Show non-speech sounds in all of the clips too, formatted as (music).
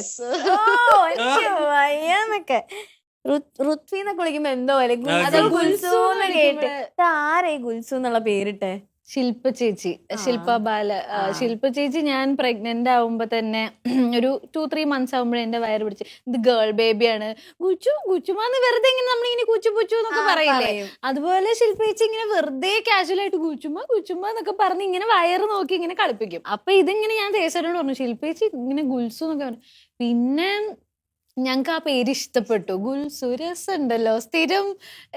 Yes ഓ എനിക്ക് വയ്യാന്നൊക്കെ ഋ- ഋത്വി എന്നൊക്കെ വിളിക്കുമ്പോ എന്തോ ഗുൽസു എന്ന് എന്ന് കേട്ട്. ആരേ ഗുൽസു എന്നുള്ള പേരിട്ടെ? ശില്പ ചേച്ചി ശില്പ ബാല. ശില്പ ചേച്ചി ഞാൻ പ്രഗ്നന്റ് ആവുമ്പോ തന്നെ (clears throat) ഒരു ടു ത്രീ മന്ത്സ് ആവുമ്പോഴേ എന്റെ വയറ് പിടിച്ച് ഇത് ഗേൾ ബേബിയാണ് ഗുച്ചു കുച്ചുമാന്ന് വെറുതെ ഇങ്ങനെ നമ്മളിങ്ങനെ കുച്ചു പുച്ചു എന്നൊക്കെ പറയില്ലേ? അതുപോലെ ശില്പ ചേച്ചി ഇങ്ങനെ വെറുതെ കാഷ്വൽ ആയിട്ട് ഗുച്ചുമ്മ ഗുച്ചുമ്മ എന്നൊക്കെ പറഞ്ഞ് ഇങ്ങനെ വയറ് നോക്കി ഇങ്ങനെ കളിപ്പിക്കും. അപ്പൊ ഇതിങ്ങനെ ഞാൻ തേച്ചോട് പറഞ്ഞു ശില്പ ചേച്ചി ഇങ്ങനെ ഗുൽസു എന്നൊക്കെ പറഞ്ഞു. പിന്നെ ഞങ്ങൾക്ക് ആ പേര് ഇഷ്ടപ്പെട്ടു. ഗുൽസുരസ് ഉണ്ടല്ലോ. സ്ഥിരം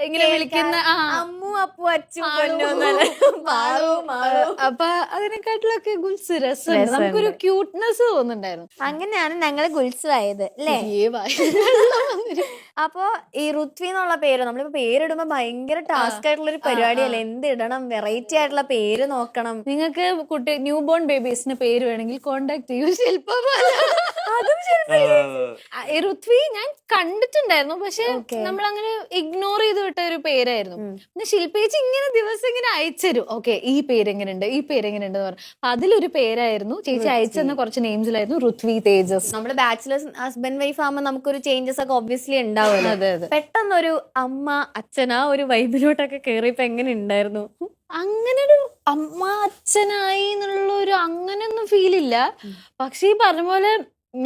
ഇങ്ങനെ വിളിക്കുന്ന അമ്മു അപ്പു അച്ചു അപ്പൊ അതിനെക്കാട്ടിലൊക്കെ ഗുൽസ് രസമുണ്ട് രസമുണ്ട്. നമുക്കൊരു ക്യൂട്ട്നെസ് തോന്നുന്നുണ്ടായിരുന്നു. അങ്ങനെയാണ് ഞങ്ങൾ ഗുൽസു ആയത് അല്ലേ. അപ്പൊ ഈ ഋത്വി എന്നുള്ള പേര് നമ്മളിപ്പോ പേരിടുമ്പോ ഭയങ്കര ടാസ്ക് ആയിട്ടുള്ള ഒരു പരിപാടിയല്ലേ? എന്ത് ഇടണം? വെറൈറ്റി ആയിട്ടുള്ള പേര് നോക്കണം. നിങ്ങൾക്ക് കുട്ടി ന്യൂ ബോൺ ബേബീസിന് പേര് വേണമെങ്കിൽ കോണ്ടാക്ട് ചെയ്യൂ. ശില്പ. അതും ഋത്വി ഞാൻ കണ്ടിട്ടുണ്ടായിരുന്നു. പക്ഷെ. നമ്മൾ അങ്ങനെ ഇഗ്നോർ ചെയ്ത് വിട്ട ഒരു പേരായിരുന്നു. പിന്നെ ശില്പേച്ചി ഇങ്ങനെ ദിവസം ഇങ്ങനെ അയച്ചുതരും. ഓക്കെ ഈ പേര് എങ്ങനെയുണ്ട് ഈ പേര് എങ്ങനെയുണ്ട് എന്ന് പറഞ്ഞു. അപ്പൊ അതിലൊരു പേരായിരുന്നു. ചേച്ചി അയച്ചെന്ന കുറച്ച് നെയിംസിലായിരുന്നു ഋത്വി തേജസ്. നമ്മുടെ ബാച്ചിലേഴ്സ് ഹസ്ബൻഡ് വൈഫ് ആകുമ്പോൾ നമുക്കൊരു ചേഞ്ചസ് ഒക്കെ ഒബ്വിയസ്ലി ഉണ്ടാവും അതെ അതെ. പെട്ടെന്നൊരു അമ്മ അച്ഛൻ ആ ഒരു വൈബിലോട്ടൊക്കെ കേറിയപ്പോ എങ്ങനെ ഉണ്ടായിരുന്നു? അങ്ങനെ ഒരു അമ്മ അച്ഛനായി എന്നുള്ള ഒരു അങ്ങനെയൊന്നും ഫീൽ ഇല്ല പക്ഷെ ഈ പറഞ്ഞ പോലെ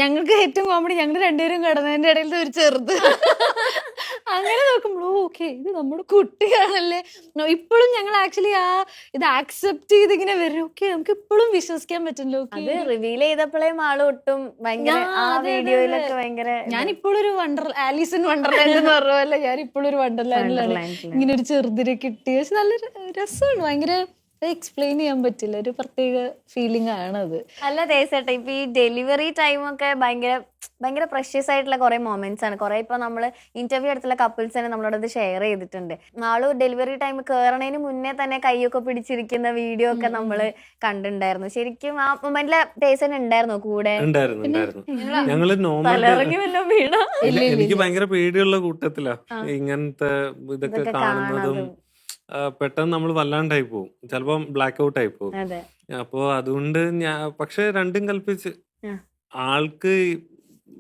ഞങ്ങൾക്ക് ഏറ്റവും കോമഡി ഞങ്ങൾ രണ്ടുപേരും കിടന്നതിന്റെ ഇടയിൽ ഒരു ചെറുത്. അങ്ങനെ നോക്കുമ്പോൾ ഓക്കെ ഇത് നമ്മുടെ കുട്ടിയാണല്ലേ? ഇപ്പോഴും ഞങ്ങൾ ആക്ച്വലി ആ ഇത് ആക്സെപ്റ്റ് ചെയ്ത് ഇങ്ങനെ വരും. ഓക്കെ നമുക്ക് ഇപ്പോഴും വിശ്വസിക്കാൻ പറ്റുന്നില്ല അത് റിവീൽ ചെയ്തപ്പോഴേ ആൾ ഒട്ടും വീഡിയോയിലൊക്കെ. ഭയങ്കര ഞാൻ ഇപ്പോഴും ഒരു വണ്ടർ ആലീസ് ഇൻ വണ്ടർലാൻഡ് എന്ന് പറഞ്ഞ പോലെ ഞാൻ ഇപ്പോഴും ഒരു വണ്ടർലാൻഡിലാണ് ഇങ്ങനെ ഒരു ചെറുതിനെ കിട്ടി. പക്ഷെ നല്ല രസമാണ്. ഭയങ്കര എക്സ്പ്ലെയിൻ ചെയ്യാൻ പറ്റില്ല. ഒരു പ്രത്യേക ഫീലിംഗ് ആണത്. അല്ല ദേശട്ടെ ഇപ്പൊ ഈ ഡെലിവറി ടൈം ഒക്കെ ഭയങ്കര ഭയങ്കര പ്രഷ്യസ് ആയിട്ടുള്ള കുറെ മൊമെന്റ്സ് ആണ്. കുറെ ഇപ്പൊ നമ്മൾ ഇന്റർവ്യൂ എടുത്തുള്ള കപ്പിൾസ് തന്നെ നമ്മളോട് ഷെയർ ചെയ്തിട്ടുണ്ട്. നാളെ ഡെലിവറി ടൈം കേറണതിന് മുന്നേ തന്നെ കൈയൊക്കെ പിടിച്ചിരിക്കുന്ന വീഡിയോ ഒക്കെ നമ്മൾ കണ്ടിട്ടുണ്ടായിരുന്നു. ശരിക്കും ആ മൊമെന്റിൽ ദേശൻ ഉണ്ടായിരുന്നു കൂടെ? ഉണ്ടായിരുന്നു ഉണ്ടായിരുന്നു. ഞങ്ങൾ എനിക്ക് ഭയങ്കര പേടിയുള്ള കൂട്ടത്തിലാ. ഇങ്ങനത്തെ ഇതൊക്കെ കാണുന്നതും പെട്ടെന്ന് നമ്മൾ വല്ലാണ്ടായി പോകും ചിലപ്പോൾ ബ്ലാക്ക് ഔട്ട് ആയി പോകും അതെ. അപ്പോ അതുകൊണ്ട് ഞാൻ പക്ഷെ രണ്ടും കൽപ്പിച്ച് ആൾക്ക്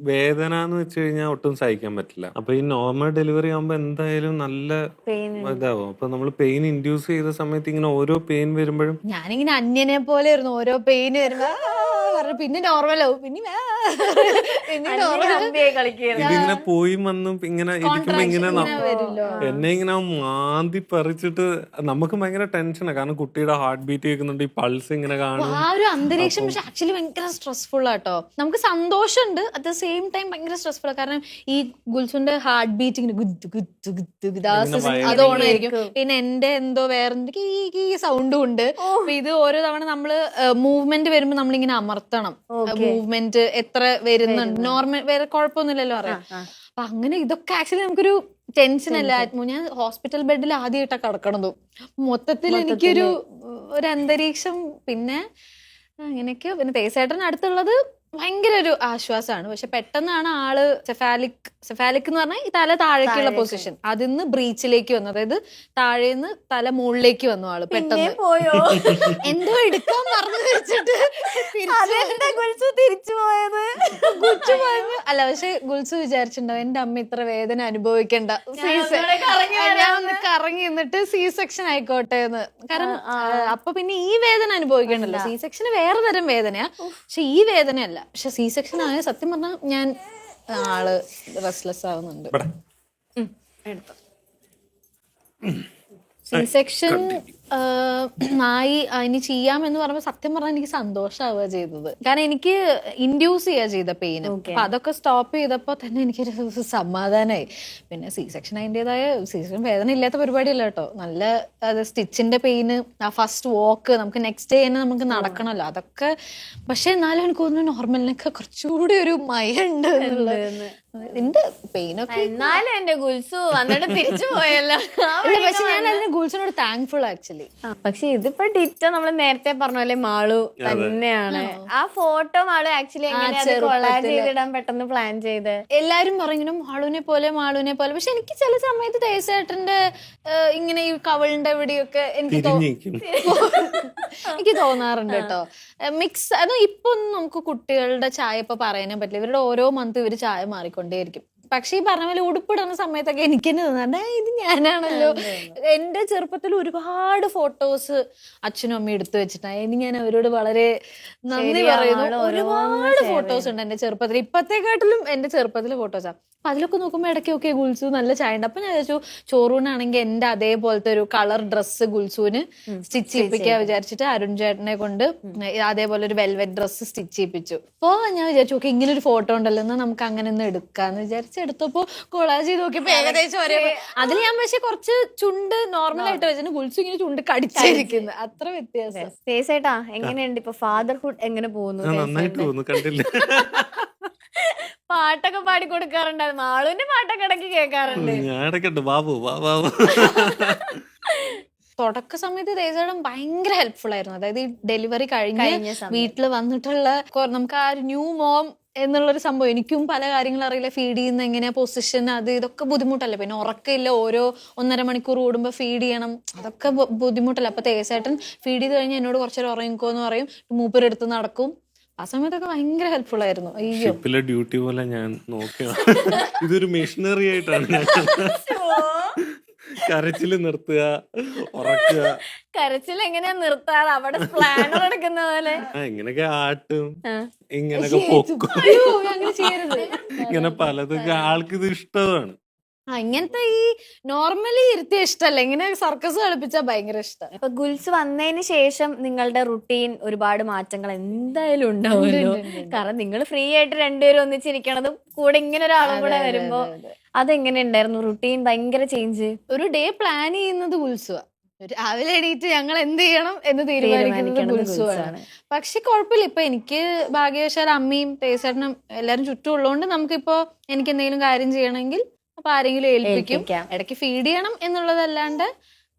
വേദന എന്ന് വെച്ച് കഴിഞ്ഞാൽ ഒട്ടും സഹിക്കാൻ പറ്റില്ല. അപ്പൊ ഈ നോർമൽ ഡെലിവറി ആകുമ്പോ എന്തായാലും നല്ല ഇതാവും. അപ്പൊ നമ്മൾ പെയിൻ ഇൻഡ്യൂസ് ചെയ്ത സമയത്ത് ഇങ്ങനെ ഓരോ പെയിൻ വരുമ്പോഴും ഞാനിങ്ങനെ അന്യനെ പോലെ ആയിരുന്നു. ഓരോ പെയിൻ വരുമ്പോ പറഞ്ഞു പിന്നെ നോർമൽ ആവും. പിന്നെ പിന്നെ നോർമൽ ഇതിങ്ങനെ പോയി വന്നും ഇങ്ങനെ ഇരിക്കുമ്പോ ഇങ്ങനെ ന- എന്നെ ഇങ്ങനെ മാന്തി പറിച്ചിട്ട് നമുക്ക് ഭയങ്കര ടെൻഷനാണ് കാരണം കുട്ടിയുടെ ഹാർട്ട് ബീറ്റ് കേൾക്കുന്നുണ്ട് ഈ പൾസ് ഇങ്ങനെ കാണും. ആ ഒരു അന്തരീക്ഷം. പക്ഷെ ആക്ച്വലി ഭയങ്കര സ്ട്രെസ്ഫുൾ ആട്ടോ നമുക്ക് സന്തോഷമുണ്ട്. അറ്റ് ദ സെയിം ടൈം ഭയങ്കര സ്ട്രെസ്ഫുൾ കാരണം ഈ ഗുൽസുന്റെ ഹാർട്ട് ബീറ്റ് ഇങ്ങനെ ഗുദ് ഗുദ് ഗുദ് ഗുദ് ആ ഇങ്ങനെ system ഭയങ്കര ഓണായിരിക്കും. പിന്നെ എന്റെ എന്തോ വേറെ കീ സൗണ്ടും ഉണ്ട്. അപ്പൊ ഇത് ഓരോ തവണ നമ്മൾ മൂവ്മെന്റ് വരുമ്പോ നമ്മളിങ്ങനെ അമർത്തണം. Okay. മൂവ്മെന്റ് എത്ര വരുന്നുണ്ട്. നോർമൽ വേറെ കുഴപ്പമൊന്നുമില്ലല്ലോ അറിയാം. അപ്പൊ അങ്ങനെ ഇതൊക്കെ ആക്ച്വലി നമുക്കൊരു ടെൻഷൻ അല്ല. ഞാൻ ഹോസ്പിറ്റൽ ബെഡിൽ ആദ്യമായിട്ടാണ് കിടക്കണതും. മൊത്തത്തിൽ എനിക്കൊരു ഒരു അന്തരീക്ഷം പിന്നെ അങ്ങനെയൊക്കെ പിന്നെ തേസേട്ടൻ അടുത്തുള്ളത് ഭയങ്കര ഒരു ആശ്വാസമാണ് പക്ഷെ പെട്ടെന്നാണ് ആൾ സെഫാലിക് സെഫാലിക് എന്ന് പറഞ്ഞാൽ ഈ തല താഴേക്കുള്ള പൊസിഷൻ അതിൽ നിന്ന് ബ്രീച്ചിലേക്ക് വന്നു. അതായത് താഴെ താഴേന്ന് തല മുകളിലേക്ക് വന്നു ആൾ പെട്ടെന്ന്. പോയോ? (laughs) എന്തോ എടുക്കാൻ മറന്നു വെച്ചിട്ട് കുളിച്ചു തിരിച്ചു പോയത്? ഗുൽസു പറഞ്ഞു അല്ല പക്ഷെ ഗുൽസു വിചാരിച്ചിട്ടുണ്ടാവും എന്റെ അമ്മ ഇത്ര വേദന അനുഭവിക്കണ്ട. ഞാൻ കറങ്ങി എന്നിട്ട് സി സെക്ഷൻ ആയിക്കോട്ടെ എന്ന്. കാരണം അപ്പൊ പിന്നെ ഈ വേദന അനുഭവിക്കണ്ടല്ലോ. സി സെക്ഷന് വേറെ തരം വേദനയാ. പക്ഷെ ഈ വേദനയല്ല. പക്ഷെ സി സെക്ഷൻ ആയ സത്യം പറഞ്ഞാൽ ഞാൻ ആൾ റെസ്ലെസ് ആവുന്നുണ്ട്. ഇവിടെ. എടുത്തോ. സി സെക്ഷൻ ആയി ആ, ഇനി ചെയ്യാമെന്ന് പറയുമ്പോൾ സത്യം പറഞ്ഞാൽ എനിക്ക് സന്തോഷമാവുക ചെയ്തത്. കാരണം എനിക്ക് ഇൻഡ്യൂസ് ചെയ്യുക ചെയ്ത പെയിൻ അപ്പൊ അതൊക്കെ സ്റ്റോപ്പ് ചെയ്തപ്പോൾ തന്നെ എനിക്കൊരു സമാധാനമായി പിന്നെ സി സെക്ഷൻ അതിന്റെതായ സി സെക്ഷൻ വേദന ഇല്ലാത്ത പരിപാടിയല്ല കേട്ടോ. നല്ല അത് സ്റ്റിച്ചിന്റെ പെയിന് ആ ഫസ്റ്റ് വാക്ക് നമുക്ക് നെക്സ്റ്റ് ഡേ തന്നെ നമുക്ക് നടക്കണമല്ലോ അതൊക്കെ പക്ഷെ എന്നാലും എനിക്ക് തോന്നുന്നു നോർമലിനൊക്കെ കുറച്ചുകൂടി ഒരു മയ ഉണ്ട് എന്നുള്ളത് ഉണ്ട് പെയിനൊക്കെ എന്നാലും എന്റെ ഗുൽസു വന്നിട്ട് തിരിച്ചു പോയല്ലോ. പക്ഷെ ഞാൻ. അതിന് ഗുൾസിനോട് താങ്ക്ഫുൾ ആക്ച്വലി പക്ഷെ ഇതിപ്പോ ഡിറ്റ നമ്മൾ നേരത്തെ പറഞ്ഞ പോലെ മാളു തന്നെയാണ്. ആ. ഫോട്ടോ മാളു ആക്ച്വലി എങ്ങനെ അത് കൊളാജ് ചെയ്തിടാൻ പെട്ടെന്ന് പ്ലാൻ ചെയ്ത്? എല്ലാരും പറഞ്ഞു മാളുവിനെ പോലെ മാളുവിനെ പോലെ. പക്ഷെ എനിക്ക് ചില സമയത്ത് തേസേട്ടന്റെ ഇങ്ങനെ ഈ കവളിന്റെ ഇവിടെയൊക്കെ എനിക്ക് (laughs) എനിക്ക് തോന്നാറുണ്ട് കേട്ടോ. മിക്സ് അത് ഇപ്പൊ നമുക്ക് കുട്ടികളുടെ ചായ ഇപ്പൊ പറയാനേ പറ്റില്ല. ഇവരുടെ ഓരോ മന്ത് ഇവർ ചായ മാറിക്കൊണ്ടേയിരിക്കും പക്ഷെ ഈ പറഞ്ഞ പോലെ ഉടുപ്പിടുന്ന സമയത്തൊക്കെ എനിക്ക് തന്നെ തോന്നാറുണ്ട്, "ആ, ഇത് ഞാനാണല്ലോ. എന്റെ ചെറുപ്പത്തിൽ ഒരുപാട് ഫോട്ടോസ് അച്ഛനും അമ്മയും എടുത്തു വെച്ചിട്ടാണ്. ഇനി ഞാൻ അവരോട് വളരെ നന്ദി പറയുന്നു. ഒരുപാട് ഫോട്ടോസ് ഉണ്ട് എന്റെ ചെറുപ്പത്തിൽ. ഇപ്പത്തെക്കാട്ടിലും എന്റെ ചെറുപ്പത്തിലെ ഫോട്ടോസാ. അപ്പൊ അതിലൊക്കെ നോക്കുമ്പോ ഇടയ്ക്കൊക്കെ ഗുൽസു നല്ല ചായ ഉണ്ട്. അപ്പൊ ഞാൻ വിചാരിച്ചു ചോറൂണാണെങ്കിൽ എന്റെ അതേപോലത്തെ ഒരു കളർ ഡ്രസ്സ് ഗുൽസുവിന് സ്റ്റിച്ച് ചെയ്യിപ്പിക്കുക വിചാരിച്ചിട്ട് അരുൺ ചേട്ടനെ കൊണ്ട് അതേപോലെ ഒരു വെൽവെറ്റ് ഡ്രസ്സ് സ്റ്റിച്ച് ചെയ്യിപ്പിച്ചു. അപ്പൊ ഞാൻ വിചാരിച്ചു ഓക്കെ ഇങ്ങനെ ഒരു ഫോട്ടോ ഉണ്ടല്ലോ എന്നാ നമുക്ക് അങ്ങനെ ഒന്ന് എടുക്കാന്ന് വിചാരിച്ച് എടുത്തപ്പോ കൊളാജ് ചെയ്ത് നോക്കിയപ്പോ ഏകദേശം ഒരേ അതിൽ ഞാൻ പക്ഷെ കുറച്ച് ചുണ്ട് നോർമൽ ആയിട്ട് വെച്ചിട്ട് ഗുൽസു ഇങ്ങനെ ചുണ്ട് കടിച്ചിരിക്കുന്നു അത്ര വ്യത്യാസം. എങ്ങനെയുണ്ട് ഇപ്പൊ ഫാദർഹുഡ് എങ്ങനെ പോകുന്നു നന്നായിട്ട്? കണ്ടില്ല. (laughs) പാട്ടൊക്കെ പാടി കൊടുക്കാറുണ്ട്. മാളുവിന്റെ പാട്ടൊക്കെ ഇടയ്ക്ക് കേൾക്കാറുണ്ട്. ഞാൻ ഇടയ്ക്കുണ്ട്. ബാബു തുടക്ക സമയത്ത് തേജേടം ഭയങ്കര ഹെൽപ്ഫുൾ ആയിരുന്നു. അതായത് ഈ ഡെലിവറി കഴിഞ്ഞ് വീട്ടിൽ വന്നിട്ടുള്ള നമുക്ക് ആ ഒരു ന്യൂ മോം എന്നുള്ളൊരു സംഭവം. എനിക്കും പല കാര്യങ്ങളും അറിയില്ല. ഫീഡ് ചെയ്യുന്ന എങ്ങനെയാ പൊസിഷൻ അത് ഇതൊക്കെ ബുദ്ധിമുട്ടല്ലേ? പിന്നെ ഉറക്കമില്ല. ഓരോ ഒന്നര മണിക്കൂർ കൂടുമ്പോൾ ഫീഡ് ചെയ്യണം. അതൊക്കെ ബുദ്ധിമുട്ടല്ല? അപ്പോൾ അപ്പൊ തേസേട്ടൻ ഫീഡ് ചെയ്ത് കഴിഞ്ഞാൽ എന്നോട് കുറച്ചേരം ഉറങ്ങിക്കോ എന്ന് പറയും. മൂപ്പരെടുത്ത് നടക്കും. ആ സമയത്തൊക്കെ ഭയങ്കര ഹെൽപ്ഫുൾ ആയിരുന്നു. അയ്യോ. ഷിപ്പിലെ ഡ്യൂട്ടി പോലെ ഞാൻ നോക്കിയ (laughs) ഇതൊരു മെഷീനറി ആയിട്ടാണ്. (laughs) ഞാൻ കരച്ചിൽ നിർത്തുക ഉറക്കുക. കരച്ചിൽ എങ്ങനെയാ നിർത്താറ് അവിടെ പ്ലാനർ എടുക്കുന്ന പോലെ. ഇങ്ങനൊക്കെ ആട്ടും. ഇങ്ങനൊക്കെ പൊക്കും. ഇങ്ങനെ പലതൊക്കെ ആൾക്ക് ഇത് ഇഷ്ടമാണ്. ആ ഇങ്ങനത്തെ ഈ നോർമലി ഇരുത്തിയ ഇഷ്ടല്ല. ഇങ്ങനെ സർക്കസ് കളിപ്പിച്ചാൽ ഭയങ്കര ഇഷ്ടം. ഇപ്പൊ ഗുൽസ് വന്നതിന് ശേഷം നിങ്ങളുടെ റുട്ടീൻ ഒരുപാട് മാറ്റങ്ങൾ എന്തായാലും ഉണ്ടാവുമല്ലോ ഉണ്ട്, ഉണ്ട്, ഉണ്ട്. കാരണം നിങ്ങൾ ഫ്രീ ആയിട്ട് രണ്ടുപേരും ഒന്നിച്ചിരിക്കണതും കൂടെ ഇങ്ങനെ ഒരാളും കൂടെ വരുമ്പോ അതെ, അതെ. അതെങ്ങനെ ഉണ്ടായിരുന്നു? റുട്ടീൻ ഭയങ്കര ചേഞ്ച് ഒരു ഡേ പ്ലാൻ ചെയ്യുന്നത് ഉത്സവ രാവിലെ എണീറ്റ് ഞങ്ങൾ എന്ത് ചെയ്യണം എന്ന് തീരുമാനിക്കുന്നത് ഉത്സവമാണ് പക്ഷെ കുഴപ്പമില്ല. ഇപ്പൊ എനിക്ക് ഭാഗ്യവശാൽ അമ്മയും തേസേട്ടനും എല്ലാരും ചുറ്റും ഉള്ളതുകൊണ്ട് നമുക്കിപ്പോ എനിക്ക് എന്തെങ്കിലും കാര്യം ചെയ്യണമെങ്കിൽ അപ്പൊ ആരെങ്കിലും ഏൽപ്പിക്കും. ഇടയ്ക്ക് ഫീഡ് ചെയ്യണം എന്നുള്ളതല്ലാണ്ട്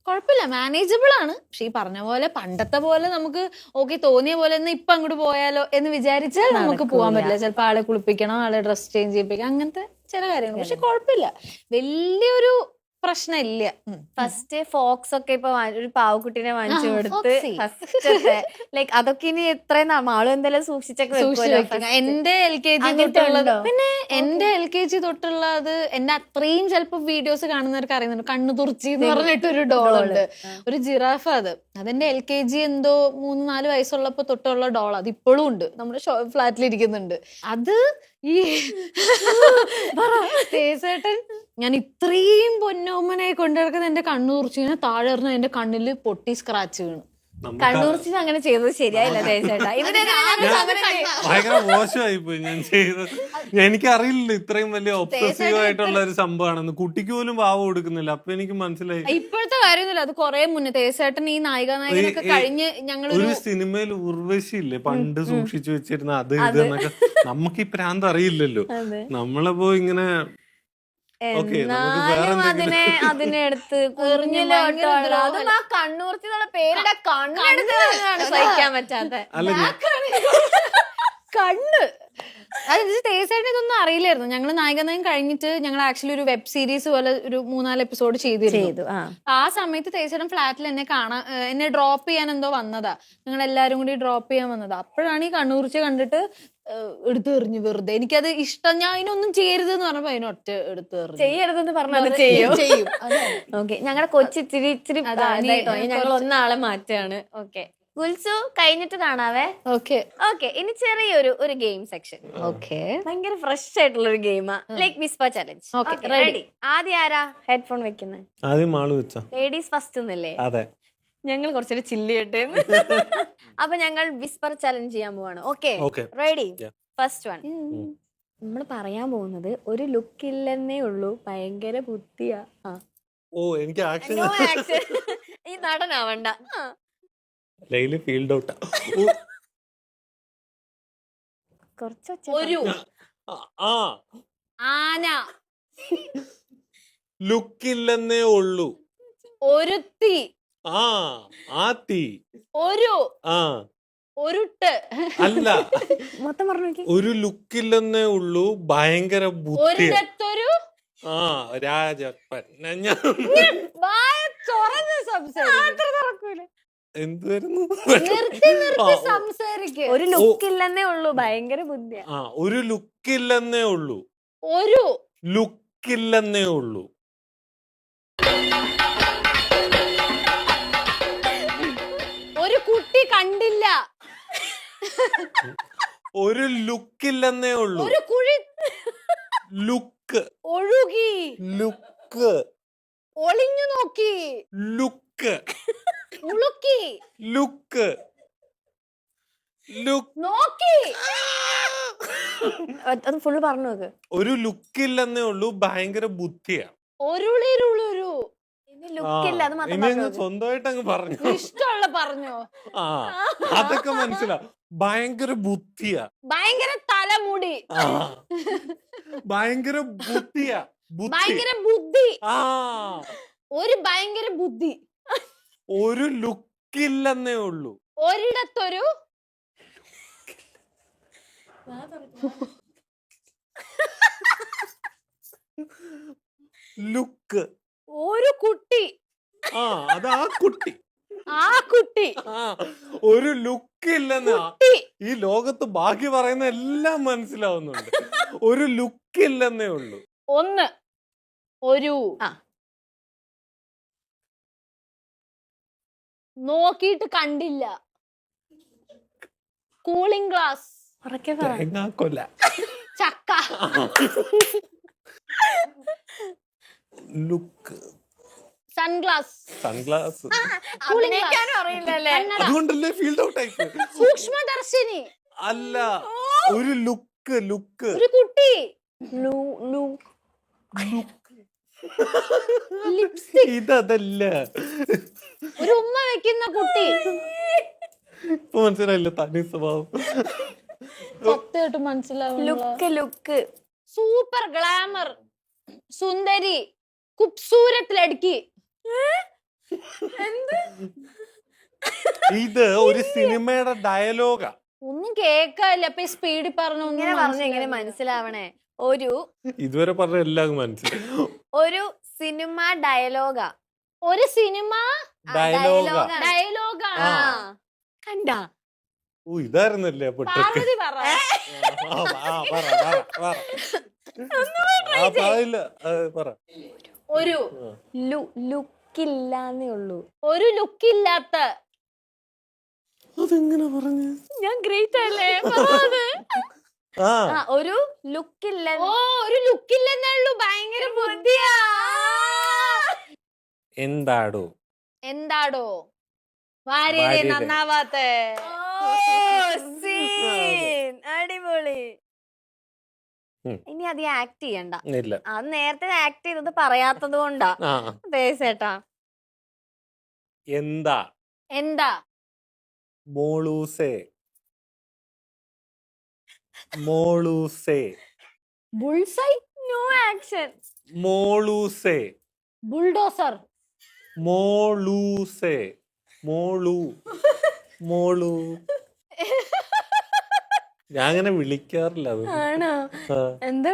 കുഴപ്പമില്ല. മാനേജബിൾ ആണ്. പക്ഷെ ഈ പറഞ്ഞ പോലെ പണ്ടത്തെ പോലെ നമുക്ക് ഓക്കെ തോന്നിയ പോലെ ഒന്ന് ഇപ്പൊ അങ്ങോട്ട് പോയാലോ എന്ന് വിചാരിച്ചാൽ നമുക്ക് പോകാൻ പറ്റില്ല. ചിലപ്പോൾ ആളെ കുളിപ്പിക്കണം ആളെ ഡ്രസ് ചേഞ്ച് ചെയ്യിപ്പിക്കണം അങ്ങനത്തെ ചില കാര്യങ്ങൾ. പക്ഷെ കുഴപ്പമില്ല. വലിയൊരു പ്രശ്നമില്ല. ഫസ്റ്റ് ഫോക്സ് ഒക്കെ ഇപ്പൊ ഒരു പാവക്കുട്ടിനെ വാങ്ങിച്ചു കൊടുത്ത് ലൈക് ഫസ്റ്റ് ലൈക്ക് അതൊക്കെ ഇനി എത്രയും ആളും എന്തെല്ലാം സൂക്ഷിച്ചൊക്കെ. എന്റെ എൽ കെ ജി തൊട്ടുള്ളത് പിന്നെ എന്റെ എൽ കെ ജി തൊട്ടുള്ളത് എന്റെ അത്രയും ചിലപ്പോ വീഡിയോസ് കാണുന്നവർക്ക് അറിയുന്നുണ്ട്. കണ്ണു തുറച്ചി എന്ന് പറഞ്ഞിട്ട് ഒരു ഡോൾ ഉണ്ട്. ഒരു ജിറാഫ് അത്. അതെന്റെ എൽ കെ ജി എന്തോ മൂന്ന് നാല് വയസ്സുള്ളപ്പോ തൊട്ടുള്ള ഡോൾ അത് ഇപ്പോഴും ഉണ്ട്. നമ്മുടെ ഫ്ലാറ്റിൽ ഇരിക്കുന്നുണ്ട് അത് ഈ തേസേട്ടൻ ഞാൻ ഇത്രയും പൊന്നോമനായി കൊണ്ടുനടക്കുന്ന എന്റെ കണ്ണു തുറച്ചു കഴിഞ്ഞാൽ താഴെ എറിഞ്ഞ എന്റെ കണ്ണിൽ പൊട്ടി സ്ക്രാച്ച് വീണു. നമുക്ക് കണ്ണൂർച്ചിന് അങ്ങനെ ചെയ്തത് ശരിയായില്ല. ഭയങ്കര മോശമായി പോയി ഞാൻ ചെയ്തത്. എനിക്ക് അറിയില്ല ഇത്രയും വലിയ ഒബ്സസീവ് ആയിട്ടുള്ള ഒരു സംഭവമാണെന്ന്. കുട്ടിക്ക് പോലും ഭാവം കൊടുക്കുന്നില്ല. അപ്പൊ എനിക്ക് മനസ്സിലായി. ഇപ്പോഴത്തെ കാര്യമൊന്നുമില്ല. അത് കൊറേ മുന്നേ തേസേട്ടൻ ഈ നായിക നായകനൊക്കെ കഴിഞ്ഞ് ഞങ്ങൾ ഒരു സിനിമയിൽ ഉർവശി ഇല്ലേ പണ്ട് സൂക്ഷിച്ചു വെച്ചിരുന്ന അത് ഇത് എന്നൊക്കെ. നമുക്ക് ഈ പ്രാന്ത് അറിയില്ലല്ലോ. നമ്മളിപ്പോ ഇങ്ങനെ എന്നാലും അതിനെ അതിനെ എടുത്ത് ദ്രോഹം. അതും ആ കണ്ണൂർത്തിന്നുള്ള പേരുടെ കണ്ണെടുത്ത് കളഞ്ഞതാണ് സഹിക്കാൻ പറ്റാത്ത. (laughs) കണ്ണ്. അത് തേസേട്ടൻ ഇതൊന്നും അറിയില്ലായിരുന്നു. ഞങ്ങൾ നായിക നായകൻ കഴിഞ്ഞിട്ട് ഞങ്ങൾ ആക്ച്വലി ഒരു വെബ് സീരീസ് പോലെ ഒരു മൂന്നാൽ എപ്പിസോഡ് ചെയ്തിരുന്നു. ചെയ്തു ആ. സമയത്ത് തേച്ചേട്ടൻ ഫ്ലാറ്റിൽ എന്നെ കാണാൻ എന്നെ ഡ്രോപ്പ് ചെയ്യാൻ എന്തോ വന്നതാ. ഞങ്ങൾ എല്ലാരും കൂടി ഡ്രോപ്പ് ചെയ്യാൻ വന്നതാ. അപ്പോഴാണ് ഈ കണ്ണൂർച്ച കണ്ടിട്ട് എടുത്ത് എറിഞ്ഞു വെറുതെ. എനിക്കത് ഇഷ്ടം. ഞാൻ അതിനൊന്നും ചെയ്യരുത് എന്ന് പറഞ്ഞപ്പോ അതിനൊറ്റ എടുത്ത് എറിഞ്ഞു. ചെയ്യരുതെന്ന് പറഞ്ഞത് ചെയ്യും. ചെയ്യും. ഓക്കെ ഞങ്ങളുടെ കൊച്ചി ഇച്ചിരി ഇച്ചിരി ഞങ്ങൾ ഒന്നാളെ മാറ്റാണ്. ഓക്കെ. ഗുൽസു കഴിഞ്ഞിട്ട് കാണാവേ? ഓക്കെ. ഓക്കെ ഇനി ചെറിയൊരു ഒരു ഗെയിം സെക്ഷൻ. ഓക്കെ. ഭയങ്കര ഫ്രഷ് ആയിട്ടുള്ള ഒരു ഗെയിമാ ലൈക് വിസ്പ ചലഞ്ച് റെഡി ആദ്യം ആരാ? ഹെഡ്ഫോൺ വെക്കുന്നത് ആദ്യം ആൾ വെച്ചാ. ലേഡീസ് ഫസ്റ്റ് എന്നല്ലേ അതെ. ഞങ്ങൾ കുറച്ചൊരു ചില്ലിയട്ടെ ചെയ്യട്ടെ അപ്പൊ ഞങ്ങൾ വിസ്പർ ചലഞ്ച് ചെയ്യാൻ പോവാണ്. Okay okay ready first one നമ്മൾ പറയാൻ പോകുന്നത് ഒരു ലുക്ക് ഇല്ലെന്നേ ഉള്ളൂ ഭയങ്കര ബുദ്ധിയാ. ഓ എനിക്ക് ആക്ഷൻ ഈ നടനാവണ്ട ലൈലി ഫീൽഡ് ഔട്ട് കുറച്ച് ഒരു. ആ ആന. ലുക്കില്ലെന്നേ ഉള്ളൂ. ഒരുത്തി. ആ ആത്തി. ഒരു. ആ. ഒരുട്ട്. അല്ല. മൊത്തം പറഞ്ഞു ഒരു ലുക്കില്ലെന്നേ ഉള്ളൂ ഭയങ്കര ബുദ്ധി. ഒരിടത്തൊരു ആ രാജപ്പൻ. ഞാൻ വായ തുറന്ന് സംസാരിക്കും. എന്തുവരുന്നു നിർത്തി നിർത്തി ഒരു ലുക്ക് ഇല്ലെന്നേ ഉള്ളൂ ഭയങ്കര ബുദ്ധിയാ. ആ ഒരു ലുക്കില്ലെന്നേ ഉള്ളൂ. ഒരു. ലുക്കില്ലെന്നേ ഉള്ളൂ. കണ്ടില്ല. ഒരു ലുക്ക് ലുക്കില്ലെന്നേ ഉള്ളൂ. ഒരു കുഴി ലുക്ക്. ഒഴുകി. ലുക്ക്. ഒളിഞ്ഞു നോക്കി. ലുക്ക്. ഉളുക്കി. ലുക്ക്. ലുക്ക്. നോക്കി. അത് ഫുള്ള് പറഞ്ഞു നോക്ക് ഒരു ലുക്ക് ലുക്കില്ലെന്നേ ഉള്ളൂ. ഭയങ്കര ബുദ്ധിയാ. ഒരുളിരുളൊരു ലുക്ക് ഇനി അങ്ങ് സ്വന്തമായിട്ട് അങ്ങ് പറഞ്ഞു ഇഷ്ടമുള്ള പറഞ്ഞോ? ആ അതൊക്കെ മനസ്സിലാ. ഭയങ്കര ബുദ്ധിയാ. ഭയങ്കര തലമുടി. ഭയങ്കര ബുദ്ധിയാ. ബുദ്ധി. ഭയങ്കര ബുദ്ധി. ആ. ഒരു ഭയങ്കര ബുദ്ധി. ഒരു ലുക്കില്ലെന്നേ ഉള്ളൂ. ഒരിടത്തൊരു ലുക്ക്. ഒരു കുട്ടി. ആ അത് ആ കുട്ടി. ആ കുട്ടി. ആ ഒരു ലുക്കില്ലെന്ന് കുട്ടി. ഈ ലോകത്ത് ബാക്കി പറയുന്ന എല്ലാം മനസ്സിലാവുന്നുണ്ട്. ഒരു ലുക്ക് ഇല്ലെന്നേ ഉള്ളൂ. ഒന്ന് ഒരു. ആ. നോക്കിയിട്ട് കണ്ടില്ല. Cooling glass. ഉറക്കെ പറ. തേങ്ങാക്കൊല. ചക്ക. (laughs) ലുക്ക് സൺഗ്ലാസ് സൺഗ്ലാസ് അഭിനയിക്കാനും അറിയില്ലല്ലേ? അതുകൊണ്ടല്ലേ ഫീൽഡ് ഔട്ട് ആയി സൂക്ഷ്മദർശിനി. അല്ല ഒരു ലുക്ക് ലുക്ക് ഒരു കുട്ടി. ലു ലു. ലിപ്സ്റ്റിക്. ഇതല്ല ഒരു ഉമ്മ വെക്കുന്ന കുട്ടി. ഇപ്പൊ മനസ്സിലായില്ല തനി സ്വഭാവം? സത്യമായിട്ട് മനസ്സിലാവും ലുക്ക് ലുക്ക് സൂപ്പർ ഗ്ലാമർ സുന്ദരി. കുപ്സൂരത്ത് ലടുക്കി ഇത് ഒരു സിനിമയുടെ ഡയലോഗാ. ഒന്നും കേക്കല്ല അപ്പൊ ഈ സ്പീഡിൽ പറഞ്ഞു ഇങ്ങനെ പറഞ്ഞു എങ്ങനെ മനസ്സിലാവണേ. ഒരു ഇതുവരെ പറഞ്ഞ എല്ലാം മനസ്സിലായി. ഒരു സിനിമ ഡയലോഗാ. ഒരു സിനിമ? ഡയലോഗാ. ഡയലോഗാ. ആ. കണ്ട. ഓ ഇതായിരുന്നല്ലേ അപ്പൊ പാർവതി പറ. പറ, പറ, പറ. പറ. ഒരു ലുക്ക് ലു ലുക്കില്ലാന്നേ ഉള്ളൂ. ഒരു ലുക്ക് ഇല്ലാത്ത അതെങ്ങനെ പറഞ്ഞു? ഞാൻ ഗ്രേറ്റ് അല്ലേ? ആ. ആ ഒരു ലുക്കില്ല ഓ ഒരു ലുക്ക് ഇല്ലെന്നേ ഉള്ളൂ. ഭയങ്കര ബുദ്ധിയാ. എന്താടോ? എന്താടോ? വാര്യരെ വാര്യരെ. നന്നാവാത്ത. അടിപൊളി. ഇനി അധികം ആക്ട് ചെയ്യണ്ട. അത് നേരത്തെ ആക്ട് ചെയ്തത് പറയാത്തത് കൊണ്ടാ. ദേശേട്ടാ എന്താ? എന്താ? മോളൂസേ. മോളൂസേ. ബുൾസൈ നോ ആക്ഷൻ മോളൂസേ. ബുൾഡോസർ മോളൂസേ. മോളു. (laughs) മോളു. ഞാൻ അങ്ങനെ വിളിക്കാറില്ല അത്. ആണോ? എന്താ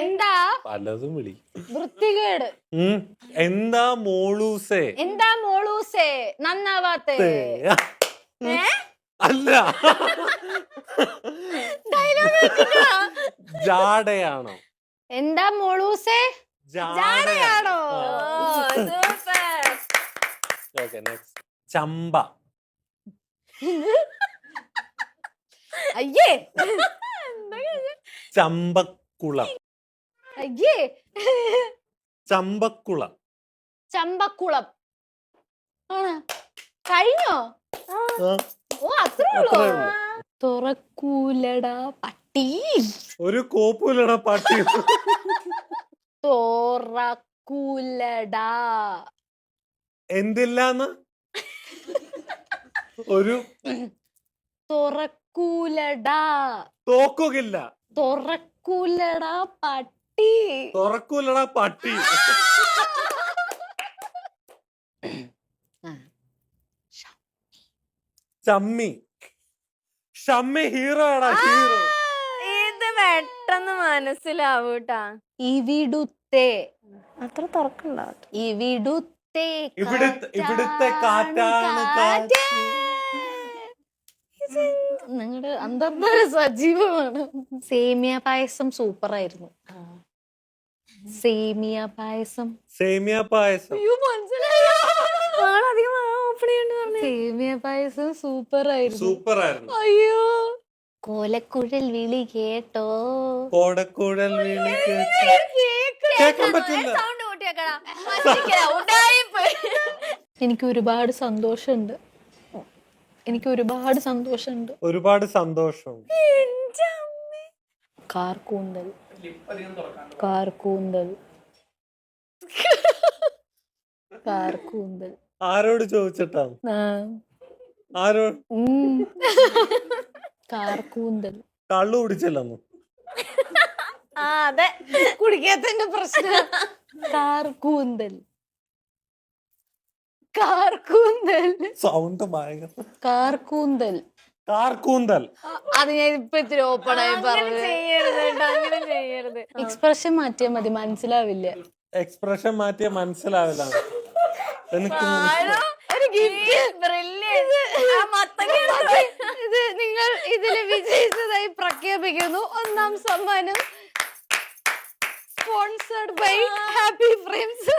എന്താ? പലതും വിളിക്കും വൃത്തികേട്. ഉം. എന്താ മോളൂസേ? എന്താ മോളൂസേ? നന്നാവാത്ത? അല്ല. ജാടയാണോ? എന്താ മോളൂസേ? ജാടയാണോ? സൂപ്പർ. Okay next Champa. (laughs) അയ്യേ. ചമ്പക്കുളം. അയ്യേ. ചമ്പക്കുളം. ചമ്പക്കുളം. ആണ്. കഴിഞ്ഞോ? ഓ അത്രേ ഉള്ളൂ? അത്രേ ഉള്ളൂ. തുറക്കൂലടാ പട്ടി. ഒരു കോപ്പൂലട പാട്ടി. തുറക്കൂലടാ. എന്തില്ലാന്ന്? ഒരു തുറക്കൂലടാ. തോക്കുകില്ല. തുറക്കൂലടാ പട്ടി. തുറക്കൂലടാ പട്ടി. ചമ്മി ഷമ്മി. ഹീറോ ആടാ ഹീറോ ഇത് പെട്ടെന്ന് മനസ്സിലാവൂട്ടാ. ഇവിടുത്തെ. അത്ര തുറക്കണ്ട ഇവിടുത്തെ ഇവിടുത്തെ ഇവിടുത്തെ കാറ്റാണ് കാറ്റ്. നിങ്ങളുടെ അന്തർധാര സജീവമാണ്. സേമിയ പായസം സൂപ്പർ ആയിരുന്നു സേമിയ പായസം. സേമിയ പായസം. സേമിയ പായസം സൂപ്പർ ആയിരുന്നു സൂപ്പർ ആയിരുന്നു അയ്യോ. കോലക്കുഴൽ വിളി കേട്ടോ. കോടക്കുഴൽ വിളി കേൾക്കാൻ പറ്റില്ല. സൗണ്ട് കൂട്ടിയേക്കടാ ഉടായിപ്പ്. എനിക്ക് ഒരുപാട് സന്തോഷമുണ്ട്. എനിക്ക് ഒരുപാട് സന്തോഷമുണ്ട്. ഒരുപാട് സന്തോഷം. കാർക്കൂന്തൽ. കാർക്കൂന്തൽ. കാർക്കൂന്തൽ. ആരോട് ചോദിച്ചിട്ടാ? ആ. ആരോ. കാർക്കൂന്തൽ. കള്ളു കുടിച്ചല്ലോ ആ അതെ. കുടിക്കാത്തതിന്റെ പ്രശ്നം. കാർക്കൂന്തൽ. കാർക്കൂന്തൽ. സൗണ്ട് ഭയങ്കര കാർക്കൂന്തൽ. കാർക്കൂന്തൽ. അത് ഞാൻ ഇപ്പൊ ഇത്തിരി ഓപ്പൺ ആയി പറഞ്ഞു ചെയ്യരുത് അങ്ങനെ ചെയ്യരുത്. (laughs) എക്സ്പ്രഷൻ മാറ്റിയാൽ മതി മനസ്സിലാവില്ല. എക്സ്പ്രഷൻ മാറ്റിയ മനസ്സിലാവില്ല. എനിക്ക് ഇത് നിങ്ങൾ ഇതിൽ വിജയിച്ചതായി പ്രഖ്യാപിക്കുന്നു. ഒന്നാം സമ്മാനം. സ്പോൺസർഡ് ബൈ ഹാപ്പി ഫ്രെയിംസ്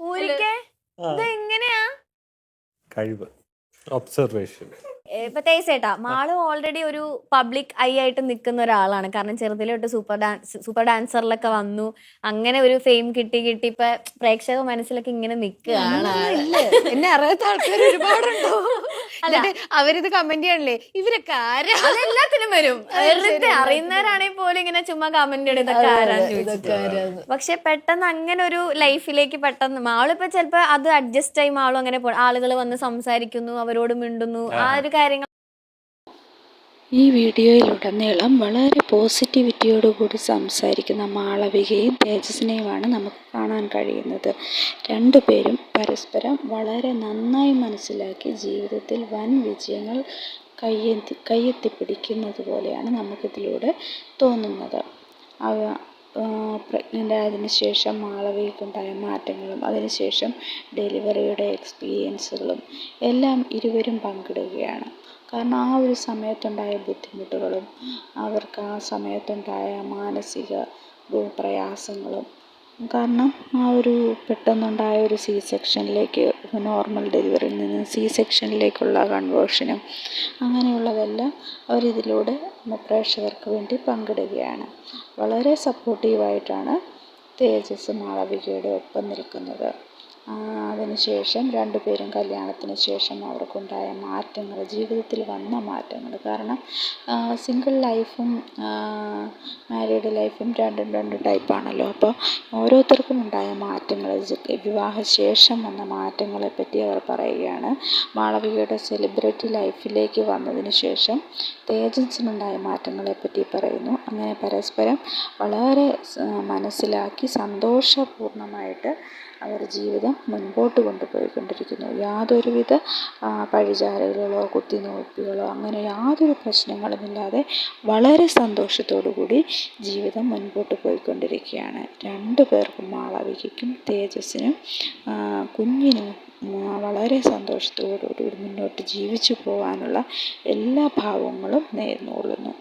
ഊരിക്കേ? ആ, ഇത് കഴിവ്. ഒബ്സർവേഷൻ ഇപ്പൊ തേച്ചേട്ടാ മാൾ ഓൾറെഡി ഒരു പബ്ലിക് ഐ ആയിട്ട് നിൽക്കുന്ന ഒരാളാണ്. കാരണം ചെറുതിലെ തൊട്ട് സൂപ്പർ ഡാൻസ് സൂപ്പർ ഡാൻസറിലൊക്കെ വന്നു. അങ്ങനെ ഒരു ഫെയിം കിട്ടി കിട്ടി. ഇപ്പൊ പ്രേക്ഷക മനസ്സിലൊക്കെ ഇങ്ങനെ നിൽക്കുകയാണ് എന്നെ അറിയാത്ത ആൾക്കാർ ഒരുപാടുണ്ടോ? എന്നിട്ട് അവരിത് കമന്റ് ചെയ്യണല്ലേ ഇവരൊക്കെ ആരാ? അതെല്ലാത്തിനും വരും. വെറുതെ അറിയുന്നവരാണെങ്കിൽ പോലും ഇങ്ങനെ ചുമ്മാ കമന്റ് ഇടും. ഇതൊക്കെ ആരാന്ന്. പക്ഷെ പെട്ടെന്ന് അങ്ങനെ ഒരു ലൈഫിലേക്ക് പെട്ടെന്ന് മാളിപ്പോ ചിലപ്പോ അത് അഡ്ജസ്റ്റ് ആയി മാളും അങ്ങനെ ആളുകൾ വന്ന് സംസാരിക്കുന്നു അവരോട് മിണ്ടുന്നു. ആ. ഒരു കാര്യങ്ങൾ ഈ വീഡിയോയിലുടനീളം വളരെ പോസിറ്റിവിറ്റിയോടുകൂടി സംസാരിക്കുന്ന മാളവികയും തേജസ്സിനെയുമാണ് നമുക്ക് കാണാൻ കഴിയുന്നത്. രണ്ടുപേരും പരസ്പരം വളരെ നന്നായി മനസ്സിലാക്കി ജീവിതത്തിൽ വൻ വിജയങ്ങൾ കയ്യെത്തി കയ്യെത്തിപ്പിടിക്കുന്നത് പോലെയാണ് നമുക്കിതിലൂടെ തോന്നുന്നത്. അവ പ്രഗ്നന്റ് ആയതിന് ശേഷം മാളവികയ്ക്കുണ്ടായ മാറ്റങ്ങളും. അതിനുശേഷം ഡെലിവറിയുടെ എക്സ്പീരിയൻസുകളും എല്ലാം ഇരുവരും പങ്കിടുകയാണ്. കാരണം ആ ഒരു സമയത്തുണ്ടായ ബുദ്ധിമുട്ടുകളും അവർക്ക് ആ സമയത്തുണ്ടായ മാനസിക പ്രയാസങ്ങളും കാരണം ആ ഒരു പെട്ടെന്നുണ്ടായ ഒരു സി സെക്ഷനിലേക്ക് നോർമൽ ഡെലിവറിയിൽ നിന്ന് സി സെക്ഷനിലേക്കുള്ള കൺവേർഷനും അങ്ങനെയുള്ളതെല്ലാം അവരിതിലൂടെ പ്രേക്ഷകർക്ക് വേണ്ടി പങ്കിടുകയാണ്. വളരെ സപ്പോർട്ടീവായിട്ടാണ് തേജസ് മാളവികയുടെ ഒപ്പം നിൽക്കുന്നത്. അതിനുശേഷം രണ്ടുപേരും കല്യാണത്തിന് ശേഷം അവർക്കുണ്ടായ മാറ്റങ്ങൾ ജീവിതത്തിൽ വന്ന മാറ്റങ്ങൾ. കാരണം സിംഗിൾ ലൈഫും മാരീഡ് ലൈഫും രണ്ടും രണ്ട് ടൈപ്പാണല്ലോ അപ്പോൾ ഓരോരുത്തർക്കും ഉണ്ടായ മാറ്റങ്ങൾ വിവാഹശേഷം വന്ന മാറ്റങ്ങളെ പറ്റി അവർ പറയുകയാണ്. മാളവികയുടെ സെലിബ്രിറ്റി ലൈഫിലേക്ക് വന്നതിന് ശേഷം തേജസ്സിനുണ്ടായ മാറ്റങ്ങളെ പറ്റി പറയുന്നു. അങ്ങനെ പരസ്പരം വളരെ മനസ്സിലാക്കി സന്തോഷപൂർണമായിട്ട് അവർ ജീവിതം മുൻപോട്ട് കൊണ്ടുപോയിക്കൊണ്ടിരിക്കുന്നു. യാതൊരുവിധ പഴിചാരലുകളോ കുത്തിനോക്കുകളോ അങ്ങനെ യാതൊരു പ്രശ്നങ്ങളുമില്ലാതെ വളരെ കൂടി ജീവിതം മുൻപോട്ട് പോയിക്കൊണ്ടിരിക്കുകയാണ്. രണ്ടു പേർക്കും മാളവികയ്ക്കും തേജസ്സിനും കുഞ്ഞിനും വളരെ സന്തോഷത്തോടുകൂടി മുന്നോട്ട് ജീവിച്ചു പോകാനുള്ള എല്ലാ ഭാവങ്ങളും നേർന്നുകൊള്ളുന്നു.